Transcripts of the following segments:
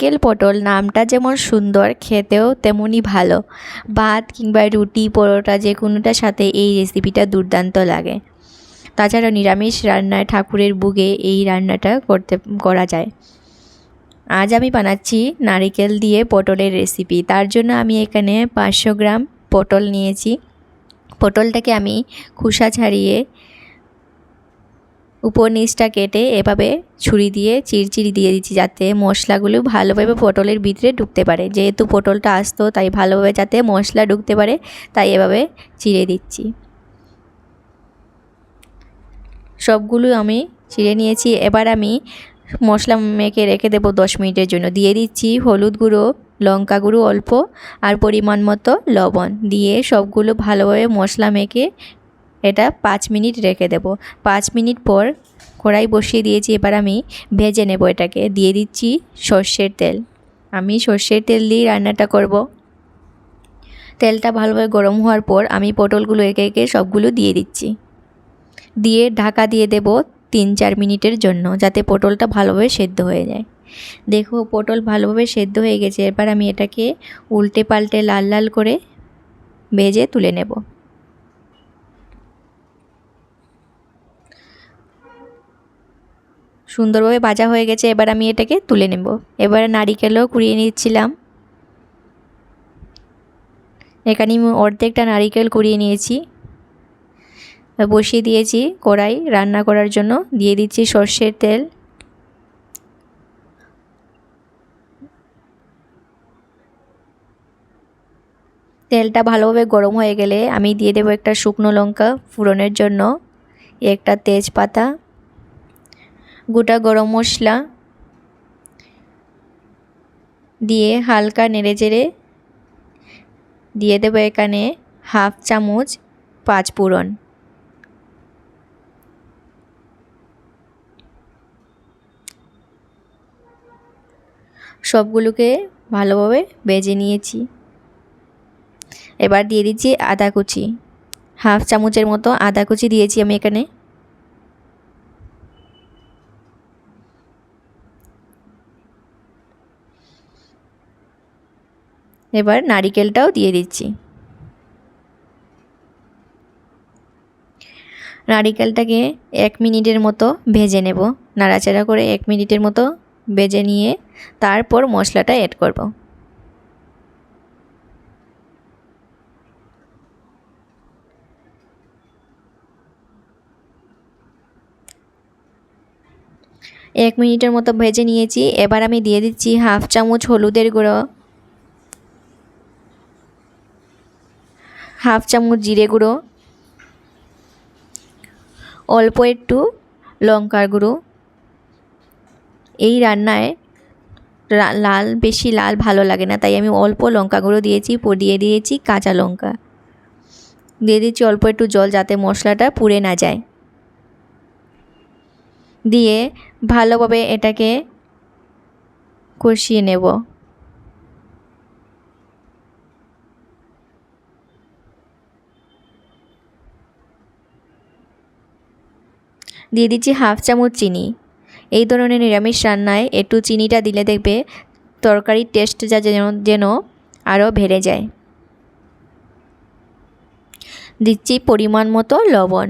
নারিকেল পটল নামটা যেমন সুন্দর, খেতেও তেমনই ভালো। ভাত কিংবা রুটি, পরোটা যে কোনোটার সাথে এই রেসিপিটা দুর্দান্ত লাগে। তাছাড়া নিরামিষ রান্নায় ঠাকুরের বুগে এই রান্নাটা করতে, করা যায়। আজ আমি বানাচ্ছি নারিকেল দিয়ে পটলের রেসিপি তার জন্য আমি এখানে পাঁচশো গ্রাম পটল নিয়েছি। পটলটাকে আমি খোসা ছাড়িয়ে উপর নিচটা কেটে এভাবে ছুরি দিয়ে চিরচিরি দিয়ে দিচ্ছি যাতে মশলাগুলো ভালোভাবে পটলের ভিতরে ঢুকতে পারে। যেহেতু পটলটা আসতো, তাই ভালোভাবে যাতে মশলা ঢুকতে পারে, তাই এভাবে চিড়ে দিচ্ছি। সবগুলো আমি চিড়ে নিয়েছি। এবার আমি মশলা মেখে রেখে দেবো দশ মিনিটের জন্য। দিয়ে দিচ্ছি হলুদ গুঁড়ো, লঙ্কা গুঁড়ো অল্প আর পরিমাণ মতো লবণ। দিয়ে সবগুলো ভালোভাবে মশলা মেখে এটা পাঁচ মিনিট রেখে দেব। পাঁচ মিনিট পর কড়াই বসিয়ে দিয়েছি, এবার আমি ভেজে নেব এটাকে। দিয়ে দিচ্ছি সর্ষের তেল। আমি সর্ষের তেল দিয়ে রান্নাটা করব। তেলটা ভালোভাবে গরম হওয়ার পর আমি পটলগুলো একে একে সবগুলো দিয়ে দিচ্ছি। দিয়ে ঢাকা দিয়ে দেব তিন চার মিনিটের জন্য, যাতে পটলটা ভালোভাবে সেদ্ধ হয়ে যায়। দেখো, পটল ভালোভাবে সেদ্ধ হয়ে গেছে। এবার আমি এটাকে উল্টে পাল্টে লাল লাল করে ভেজে তুলে নেব। সুন্দরভাবে ভাজা হয়ে গেছে, এবার আমি এটাকে তুলে নেব। এবার নারিকেলও কুড়িয়ে নিচ্ছিলাম। এখানে আমি অর্ধেকটা নারিকেল কুড়িয়ে নিয়েছি। বসিয়ে দিয়েছি কড়াই রান্না করার জন্য। দিয়ে দিচ্ছি সর্ষের তেল। তেলটা ভালোভাবে গরম হয়ে গেলে আমি দিয়ে দেবো একটা শুকনো লঙ্কা ফুরনের জন্য। একটা তেজপাতা। গোটা গরম মশলা দিয়ে হালকা নেড়ে চেড়ে দিয়ে দেবো এখানে হাফ চামচ পাঁচ ফোড়ন। সবগুলোকে ভালোভাবে বেজে নিয়েছি। এবার দিয়ে দিচ্ছি আদা কুচি। হাফ চামচের মতো আদা কুচি দিয়েছি আমি এখানে। এবার নারিকেলটাও দিয়ে দিচ্ছি। নারিকেলটাকে এক মিনিটের মতো ভেজে নেব। নাড়াচাড়া করে এক মিনিটের মতো ভেজে নিয়ে তারপর মশলাটা অ্যাড করব। এক মিনিটের মতো ভেজে নিয়েছি। এবার আমি দিয়ে দিচ্ছি হাফ চামচ হলুদের গুঁড়ো। হাফ চামচ জিরে গুঁড়ো, অল্প একটু লঙ্কার গুঁড়ো। এই রান্নায় লাল, বেশি লাল ভালো লাগে না, তাই আমি অল্প লঙ্কা গুঁড়ো দিয়েছি, দিয়ে দিয়েছি কাঁচা লঙ্কা। দিয়ে দিচ্ছি অল্প একটু জল যাতে মশলাটা পুড়ে না যায়। দিয়ে ভালোভাবে এটাকে কষিয়ে নেব। দিয়ে দিচ্ছি হাফ চামচ চিনি। এই ধরনের নিরামিষ রান্নায় একটু চিনিটা দিলে দেখবে তরকারির টেস্ট যা যেন যেন আরও বেড়ে যায়। দিচ্ছি পরিমাণ মতো লবণ।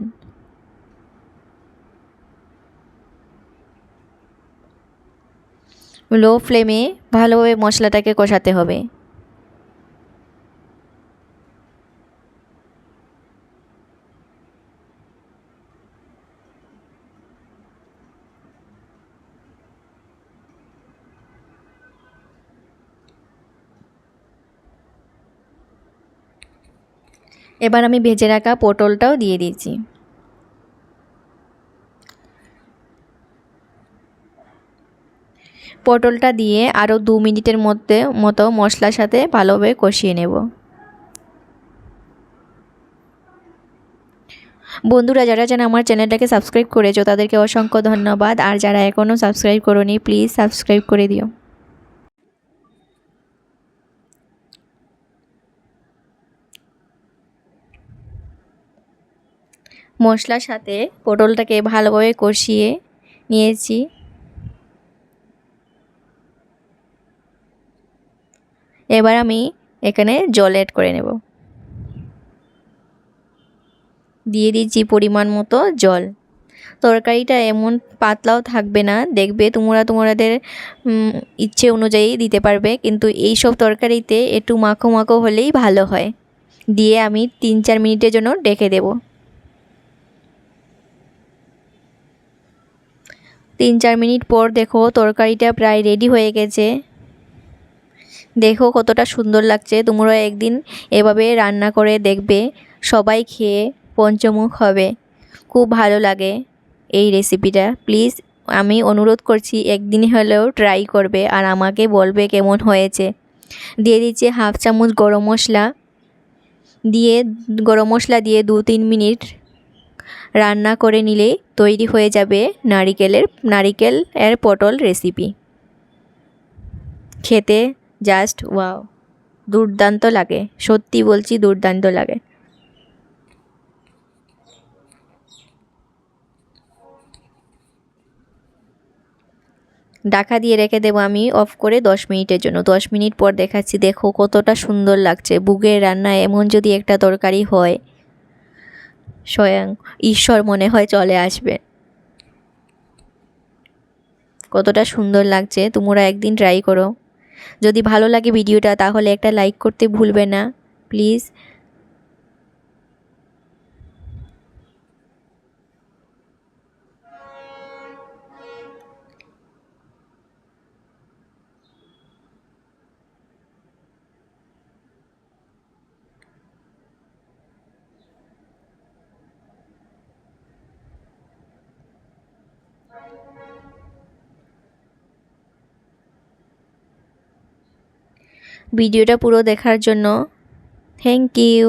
লো ফ্লেমে ভালোভাবে মশলাটাকে কষাতে হবে। এবার আমি ভেজে রাখা পটলটাও দিয়ে দিয়েছি পটলটা দিয়ে আরও দু মিনিটের মধ্যে মতো মশলার সাথে ভালোভাবে কষিয়ে নেব। বন্ধুরা, যারা যেন আমার চ্যানেলটাকে সাবস্ক্রাইব করেছ, তাদেরকে অসংখ্য ধন্যবাদ। আর যারা এখনও সাবস্ক্রাইব করোনি, প্লিজ সাবস্ক্রাইব করে দিও। মশলার সাথে পটলটাকে ভালোভাবে কষিয়ে নিয়েছি। এবার আমি এখানে জল অ্যাড করে নেব। দিয়ে দিচ্ছি পরিমাণ মতো জল। তরকারিটা এমন পাতলাও থাকবে না, দেখবে তোমরা তোমাদের ইচ্ছে অনুযায়ী দিতে পারবে, কিন্তু এই সব তরকারিতে একটু মাখো মাখো হলেই ভালো হয়। দিয়ে আমি তিন চার মিনিটের জন্য ডেকে দেব। তিন চার মিনিট পর দেখো তরকারিটা প্রায় রেডি হয়ে গেছে। দেখো কতটা সুন্দর লাগছে, তোমরা একদিন এভাবে রান্না করে দেখবে, সবাই খেয়ে পঞ্চমুখ হবে। খুব ভালো লাগে এই রেসিপিটা প্লিজ আমি অনুরোধ করছি একদিন হলেও ট্রাই করবে আর আমাকে বলবে কেমন হয়েছে। দিয়ে দিচ্ছে হাফ চামচ গরম মশলা। দিয়ে গরম মশলা দিয়ে দু তিন মিনিট রান্না করে নিলে তৈরি হয়ে যাবে নারিকেলের, নারিকেল এর পটল রেসিপি খেতে জাস্ট ওয়াও দুর্দান্ত লাগে, সত্যি বলছি দুর্দান্ত লাগে। ঢাকা দিয়ে রেখে দেবো আমি অফ করে দশ মিনিটের জন্য। দশ মিনিট পর দেখাচ্ছি, দেখো কতটা সুন্দর লাগছে। বুগের রান্না এমন যদি একটা তরকারি হয় স্বয়ং ঈশ্বর মনে হয় চলে আসবে। কতটা সুন্দর লাগছে, তোমরা একদিন ট্রাই করো। যদি ভালো লাগে ভিডিওটা, তাহলে একটা লাইক করতে ভুলবে না। প্লিজ ভিডিওটা পুরো দেখার জন্য থ্যাংক ইউ